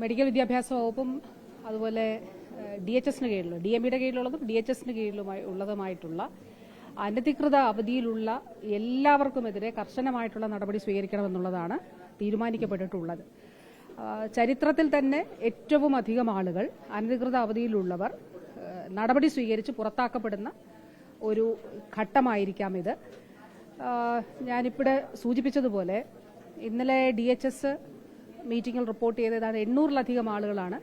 Medical വിദ്യാഭ്യാസ വകുപ്പും അതുപോലെ ഡി എച്ച് എസിന് കീഴിലുള്ള ഡി എം ഇയുടെ കീഴിലുള്ളതും ഡി എച്ച് എസിന് കീഴിലുമായി ഉള്ളതുമായിട്ടുള്ള അനധികൃത അവധിയിലുള്ള എല്ലാവർക്കുമെതിരെ കർശനമായിട്ടുള്ള നടപടി സ്വീകരിക്കണമെന്നുള്ളതാണ് തീരുമാനിക്കപ്പെട്ടിട്ടുള്ളത്. ചരിത്രത്തിൽ തന്നെ ഏറ്റവും അധികം ആളുകൾ അനധികൃത അവധിയിലുള്ളവർ നടപടി സ്വീകരിച്ച് പുറത്താക്കപ്പെടുന്ന ഒരു ഘട്ടമായിരിക്കാം ഇത്. ഞാനിവിടെ സൂചിപ്പിച്ചതുപോലെ ഇന്നലെ ഡി എച്ച് എസ് മീറ്റിംഗിൽ റിപ്പോർട്ട് ചെയ്ത ഏതാണ്ട് എണ്ണൂറിലധികം ആളുകളാണ്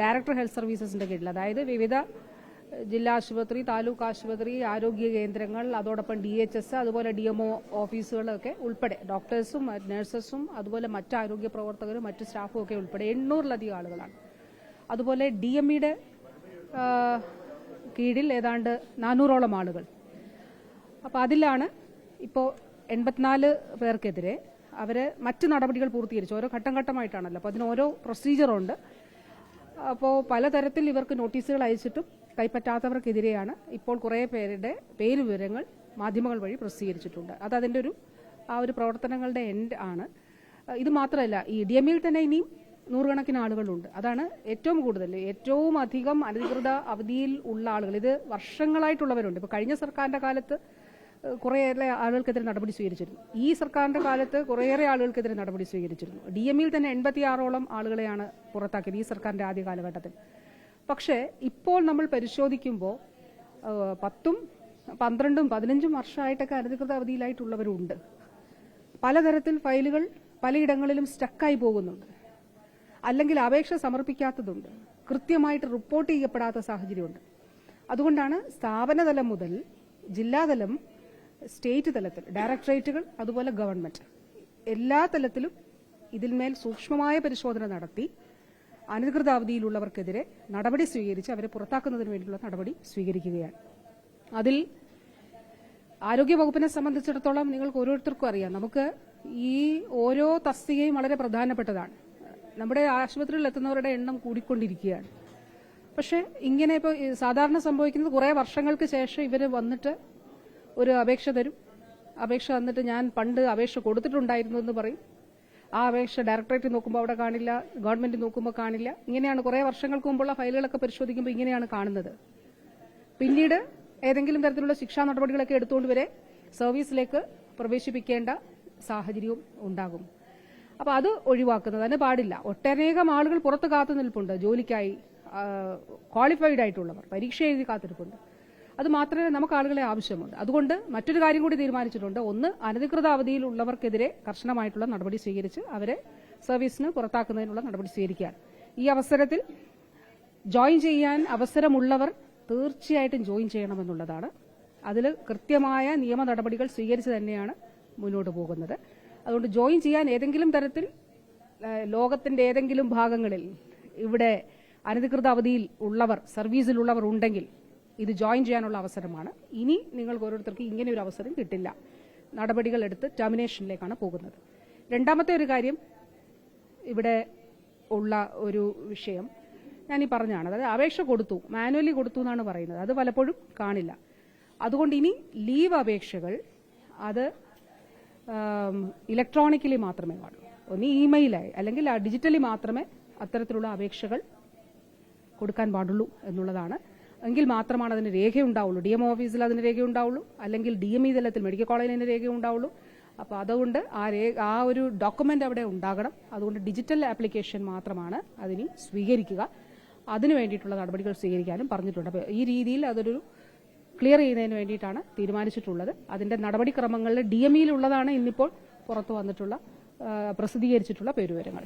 ഡയറക്ടർ ഹെൽത്ത് സർവീസസിന്റെ കീഴിൽ. അതായത് വിവിധ ജില്ലാ ആശുപത്രി താലൂക്ക് ആശുപത്രി ആരോഗ്യ കേന്ദ്രങ്ങൾ അതോടൊപ്പം ഡി എച്ച് എസ് അതുപോലെ ഡി എം ഒ ഓഫീസുകളൊക്കെ ഉൾപ്പെടെ ഡോക്ടേഴ്സും നഴ്സസും അതുപോലെ മറ്റ് ആരോഗ്യ പ്രവർത്തകരും മറ്റ് സ്റ്റാഫും ഒക്കെ ഉൾപ്പെടെ എണ്ണൂറിലധികം ആളുകളാണ്. അതുപോലെ ഡി എം ഇയുടെ കീഴിൽ ഏതാണ്ട് നാനൂറോളം ആളുകൾ. അപ്പോൾ അതിലാണ് ഇപ്പോൾ എൺപത്തിനാല് പേർക്കെതിരെ അവർ മറ്റു നടപടികൾ പൂർത്തീകരിച്ചു. ഓരോ ഘട്ടം ഘട്ടമായിട്ടാണല്ലോ. അപ്പോൾ അതിന് ഓരോ പ്രൊസീജിയറുണ്ട് അപ്പോൾ പലതരത്തിൽ ഇവർക്ക് നോട്ടീസുകൾ അയച്ചിട്ടും കൈപ്പറ്റാത്തവർക്കെതിരെയാണ് ഇപ്പോൾ കുറേ പേരുടെ പേര് വിവരങ്ങൾ മാധ്യമങ്ങൾ വഴി പ്രസിദ്ധീകരിച്ചിട്ടുണ്ട്. അത് അതിന്റെ ഒരു ആ ഒരു പ്രവർത്തനങ്ങളുടെ എൻഡ് ആണ്. ഇത് മാത്രമല്ല ഈ ഡി എമ്മിൽ തന്നെ ഇനിയും നൂറുകണക്കിന് ആളുകളുണ്ട്. അതാണ് ഏറ്റവും കൂടുതൽ. ഏറ്റവും അധികം അനധികൃത അവധിയിൽ ഉള്ള ആളുകൾ. ഇത് വർഷങ്ങളായിട്ടുള്ളവരുണ്ട്. ഇപ്പോൾ കഴിഞ്ഞ സർക്കാരിന്റെ കാലത്ത് കുറേയേറെ ആളുകൾക്കെതിരെ നടപടി സ്വീകരിച്ചിരുന്നു. ഈ സർക്കാരിന്റെ കാലത്ത് കുറേയേറെ ആളുകൾക്കെതിരെ നടപടി സ്വീകരിച്ചിരുന്നു. ഡി എം തന്നെ എൺപത്തിയാറോളം ആളുകളെയാണ് പുറത്താക്കിയത് ഈ സർക്കാരിന്റെ ആദ്യ കാലഘട്ടത്തിൽ. പക്ഷേ ഇപ്പോൾ നമ്മൾ പരിശോധിക്കുമ്പോൾ പത്തും പന്ത്രണ്ടും പതിനഞ്ചും വർഷമായിട്ടൊക്കെ അനധികൃത അവധിയിലായിട്ടുള്ളവരുണ്ട്. പലതരത്തിൽ ഫയലുകൾ പലയിടങ്ങളിലും സ്റ്റക്കായി പോകുന്നുണ്ട്. അല്ലെങ്കിൽ അപേക്ഷ സമർപ്പിക്കാത്തതുണ്ട്. കൃത്യമായിട്ട് റിപ്പോർട്ട് ചെയ്യപ്പെടാത്ത സാഹചര്യമുണ്ട്. അതുകൊണ്ടാണ് സ്ഥാപനതലം മുതൽ ജില്ലാതലം സ്റ്റേറ്റ് തലത്തിൽ ഡയറക്ടറേറ്റുകൾ അതുപോലെ ഗവൺമെന്റ്. എല്ലാ തലത്തിലും ഇതിന്മേൽ സൂക്ഷ്മമായ പരിശോധന നടത്തി അനധികൃത അവധിയിലുള്ളവർക്കെതിരെ നടപടി സ്വീകരിച്ച് അവരെ പുറത്താക്കുന്നതിന് വേണ്ടിയുള്ള നടപടി സ്വീകരിക്കുകയാണ്. അതിൽ ആരോഗ്യ വകുപ്പിനെ സംബന്ധിച്ചിടത്തോളം നിങ്ങൾക്ക് ഓരോരുത്തർക്കും അറിയാം. നമുക്ക് ഈ ഓരോ തസ്തികയും വളരെ പ്രധാനപ്പെട്ടതാണ്. നമ്മുടെ ആശുപത്രിയിൽ എത്തുന്നവരുടെ എണ്ണം കൂടിക്കൊണ്ടിരിക്കുകയാണ്. പക്ഷെ ഇങ്ങനെ ഇപ്പോൾ സാധാരണ സംഭവിക്കുന്നത് കുറേ വർഷങ്ങൾക്ക് ശേഷം ഇവർ വന്നിട്ട് ഒരു അപേക്ഷ തരും. അപേക്ഷ തന്നിട്ട് ഞാൻ പണ്ട് അപേക്ഷ കൊടുത്തിട്ടുണ്ടായിരുന്നു എന്ന് പറയും. ആ അപേക്ഷ ഡയറക്ടറേറ്റ് നോക്കുമ്പോൾ അവിടെ കാണില്ല ഗവൺമെന്റ് നോക്കുമ്പോൾ കാണില്ല. ഇങ്ങനെയാണ് കുറേ വർഷങ്ങൾക്ക് മുമ്പുള്ള ഫയലുകളൊക്കെ പരിശോധിക്കുമ്പോൾ ഇങ്ങനെയാണ് കാണുന്നത്. പിന്നീട് ഏതെങ്കിലും തരത്തിലുള്ള ശിക്ഷാ നടപടികളൊക്കെ എടുത്തുകൊണ്ട് വരെ സർവീസിലേക്ക് പ്രവേശിപ്പിക്കേണ്ട സാഹചര്യവും ഉണ്ടാകും. അപ്പോൾ അത് ഒഴിവാക്കുന്നത്. അതിന് പാടില്ല. ഒട്ടനേകം ആളുകൾ പുറത്ത് കാത്തു നിൽപ്പുണ്ട്. ജോലിക്കായി ക്വാളിഫൈഡ് ആയിട്ടുള്ളവർ പരീക്ഷ എഴുതി കാത്തിരിപ്പുണ്ട്. അത് മാത്രമേ നമുക്ക് ആളുകളെ ആവശ്യമുണ്ട്. അതുകൊണ്ട് മറ്റൊരു കാര്യം കൂടി തീരുമാനിച്ചിട്ടുണ്ട്. ഒന്ന് അനധികൃത അവധിയിലുള്ളവർക്കെതിരെ കർശനമായിട്ടുള്ള നടപടി സ്വീകരിച്ച് അവരെ സർവീസിന് പുറത്താക്കുന്നതിനുള്ള നടപടി സ്വീകരിക്കാൻ. ഈ അവസരത്തിൽ ജോയിൻ ചെയ്യാൻ അവസരമുള്ളവർ തീർച്ചയായിട്ടും ജോയിൻ ചെയ്യണമെന്നുള്ളതാണ്. അതിൽ കൃത്യമായ നിയമ നടപടികൾ സ്വീകരിച്ച് തന്നെയാണ് മുന്നോട്ട് പോകുന്നത്. അതുകൊണ്ട് ജോയിൻ ചെയ്യാൻ ഏതെങ്കിലും തരത്തിൽ ലോകത്തിന്റെ ഏതെങ്കിലും ഭാഗങ്ങളിൽ ഇവിടെ അനധികൃത അവധിയിൽ ഉള്ളവർ സർവീസിലുള്ളവർ ഉണ്ടെങ്കിൽ ഇത് ജോയിൻ ചെയ്യാനുള്ള അവസരമാണ്. ഇനി നിങ്ങൾക്ക് ഓരോരുത്തർക്കും ഇങ്ങനെ ഒരു അവസരം കിട്ടില്ല. നടപടികൾ എടുത്ത് ടെർമിനേഷനിലേക്കാണ് പോകുന്നത്. രണ്ടാമത്തെ ഒരു കാര്യം ഇവിടെ ഉള്ള ഒരു വിഷയം ഞാൻ ഈ പറഞ്ഞാണ്. അതായത് അപേക്ഷ കൊടുത്തു മാനുവലി കൊടുത്തു എന്നാണ് പറയുന്നത്. അത് പലപ്പോഴും കാണില്ല. അതുകൊണ്ട് ഇനി ലീവ് അപേക്ഷകൾ അത് ഇലക്ട്രോണിക്കലി മാത്രമേ കാണൂ. ഒന്ന് ഇമെയിലായി അല്ലെങ്കിൽ ഡിജിറ്റലി മാത്രമേ അത്തരത്തിലുള്ള അപേക്ഷകൾ കൊടുക്കാൻ പാടുള്ളൂ എന്നുള്ളതാണ് എങ്കിൽ മാത്രമാണ് അതിന് രേഖയുണ്ടാവുള്ളൂ. ഡി എം ഓഫീസിൽ അതിന് രേഖയുണ്ടാവുള്ളൂ. അല്ലെങ്കിൽ ഡി എം ഇ തലത്തിൽ മെഡിക്കൽ കോളേജിൽ അതിന് രേഖയുണ്ടാവുള്ളൂ. അപ്പോൾ അതുകൊണ്ട് ആ ആ ഒരു ഡോക്യുമെന്റ് അവിടെ ഉണ്ടാകണം. അതുകൊണ്ട് ഡിജിറ്റൽ ആപ്ലിക്കേഷൻ മാത്രമാണ് അതിന് സ്വീകരിക്കുക. അതിനു വേണ്ടിയിട്ടുള്ള നടപടികൾ സ്വീകരിക്കാനും പറഞ്ഞിട്ടുണ്ട്. അപ്പോൾ ഈ രീതിയിൽ അതൊരു ക്ലിയർ ചെയ്യുന്നതിന് വേണ്ടിയിട്ടാണ് തീരുമാനിച്ചിട്ടുള്ളത്. അതിന്റെ നടപടിക്രമങ്ങളിൽ ഡി എം ഇയിലുള്ളതാണ് ഇന്നിപ്പോൾ പുറത്തു വന്നിട്ടുള്ള പ്രസിദ്ധീകരിച്ചിട്ടുള്ള പേരുവരങ്ങൾ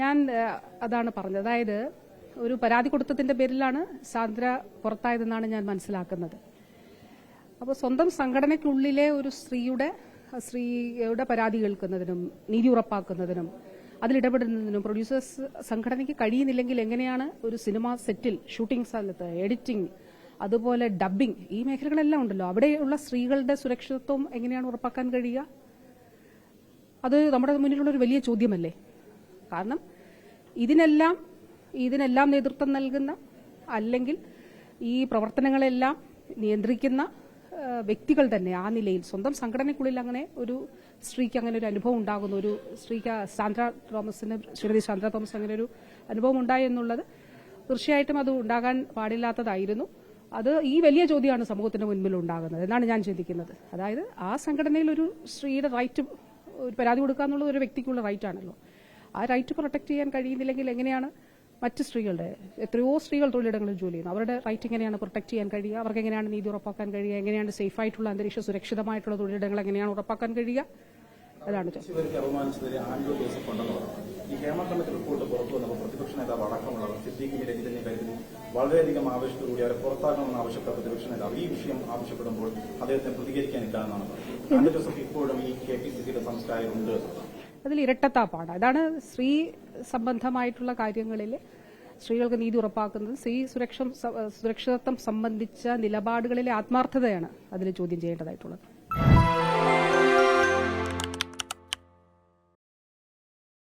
ഞാൻ അതാണ് പറഞ്ഞത്. അതായത് ഒരു പരാതി കൊടുത്തതിന്റെ പേരിലാണ് സാന്ദ്ര പുറത്തായതെന്നാണ് ഞാൻ മനസ്സിലാക്കുന്നത്. അപ്പോൾ സ്വന്തം സംഘടനയ്ക്കുള്ളിലെ ഒരു സ്ത്രീയുടെ സ്ത്രീയുടെ പരാതി കേൾക്കുന്നതിനും നീതി ഉറപ്പാക്കുന്നതിനും അതിലിടപെടുന്നതിനും പ്രൊഡ്യൂസേഴ്സ് സംഘടനയ്ക്ക് കഴിയുന്നില്ലെങ്കിൽ എങ്ങനെയാണ് ഒരു സിനിമ സെറ്റിൽ ഷൂട്ടിംഗ് സ്ഥലത്ത് എഡിറ്റിംഗ് അതുപോലെ ഡബ്ബിംഗ് ഈ മേഖലകളെല്ലാം ഉണ്ടല്ലോ. അവിടെയുള്ള സ്ത്രീകളുടെ സുരക്ഷിതത്വം എങ്ങനെയാണ് ഉറപ്പാക്കാൻ കഴിയുക? അത് നമ്മുടെ മുന്നിലുള്ള ഒരു വലിയ ചോദ്യമല്ലേ? കാരണം ഇതിനെല്ലാം ഇതിനെല്ലാം നേതൃത്വം നൽകുന്ന അല്ലെങ്കിൽ ഈ പ്രവർത്തനങ്ങളെല്ലാം നിയന്ത്രിക്കുന്ന വ്യക്തികൾ തന്നെ ആ നിലയിൽ സ്വന്തം സംഘടനയ്ക്കുള്ളിൽ അങ്ങനെ ഒരു സ്ത്രീക്ക് അങ്ങനെ ഒരു അനുഭവം ഉണ്ടാകുന്നു. ഒരു സ്ത്രീക്ക് സാന്ദ്ര തോമസിന് ശ്രീമതി സാന്ദ്ര തോമസ് അങ്ങനെ ഒരു അനുഭവം ഉണ്ടായി എന്നുള്ളത് തീർച്ചയായിട്ടും അത് ഉണ്ടാകാൻ പാടില്ലാത്തതായിരുന്നു. അത് ഈ വലിയ ചോദ്യമാണ് സമൂഹത്തിന്റെ മുൻപിൽ ഉണ്ടാകുന്നത് എന്നാണ് ഞാൻ ചിന്തിക്കുന്നത്. അതായത് ആ സംഘടനയിൽ ഒരു സ്ത്രീയുടെ റൈറ്റ് ഒരു പരാതി കൊടുക്കുക എന്നുള്ളത് ഒരു വ്യക്തിക്കുള്ള റൈറ്റ് ആണല്ലോ. ആ റൈറ്റ് പ്രൊട്ടക്ട് ചെയ്യാൻ കഴിയുന്നില്ലെങ്കിൽ എങ്ങനെയാണ് മറ്റ് സ്ത്രീകളുടെ എത്രയോ സ്ത്രീകൾ തൊഴിലിടങ്ങളിൽ ജോലി ചെയ്യുന്നു. അവരുടെ റൈറ്റ് എങ്ങനെയാണ് പ്രൊട്ടക്ട് ചെയ്യാൻ കഴിയുക? അവർക്ക് എങ്ങനെയാണ് നീതി ഉറപ്പാക്കാൻ കഴിയുക? എങ്ങനെയാണ് സേഫ് ആയിട്ടുള്ള അന്തരീക്ഷം സുരക്ഷിതമായിട്ടുള്ള തൊഴിലിടങ്ങൾ എങ്ങനെയാണ് ഉറപ്പാക്കാൻ കഴിയുക? അതാണ് ഈ ഹേമ കമ്മിറ്റി റിപ്പോർട്ട് പുറത്തു വന്നപ്പോൾ പ്രതിപക്ഷ നേതാവ് അടക്കമുള്ളവർ സിദ്ദീഖിന്റെ രഞ്ജിതന്റെ കാര്യത്തിൽ വളരെയധികം ആവശ്യത്തോടുകൂടി അവരെ പുറത്താക്കണമെന്ന് ആവശ്യപ്പെട്ട പ്രതിപക്ഷ നേതാവ് ഈ വിഷയം ആവശ്യപ്പെടുമ്പോൾ അദ്ദേഹത്തെ പ്രതികരിക്കാനില്ല എന്നാണ് പറഞ്ഞത്. ജോസഫ് ഇപ്പോഴും ഈ കെ പി സി സിയുടെ സംസ്കാരമുണ്ട് അതിൽ ഇരട്ടത്താപ്പാണ്. അതാണ് സ്ത്രീ സംബന്ധമായിട്ടുള്ള കാര്യങ്ങളിൽ സ്ത്രീകൾക്ക് നീതി ഉറപ്പാക്കുന്നത് സ്ത്രീ സുരക്ഷ സുരക്ഷിതത്വം സംബന്ധിച്ച നിലപാടുകളിലെ ആത്മാർത്ഥതയാണ് അതിൽ ചോദ്യം ചെയ്യേണ്ടതായിട്ടുള്ളത്.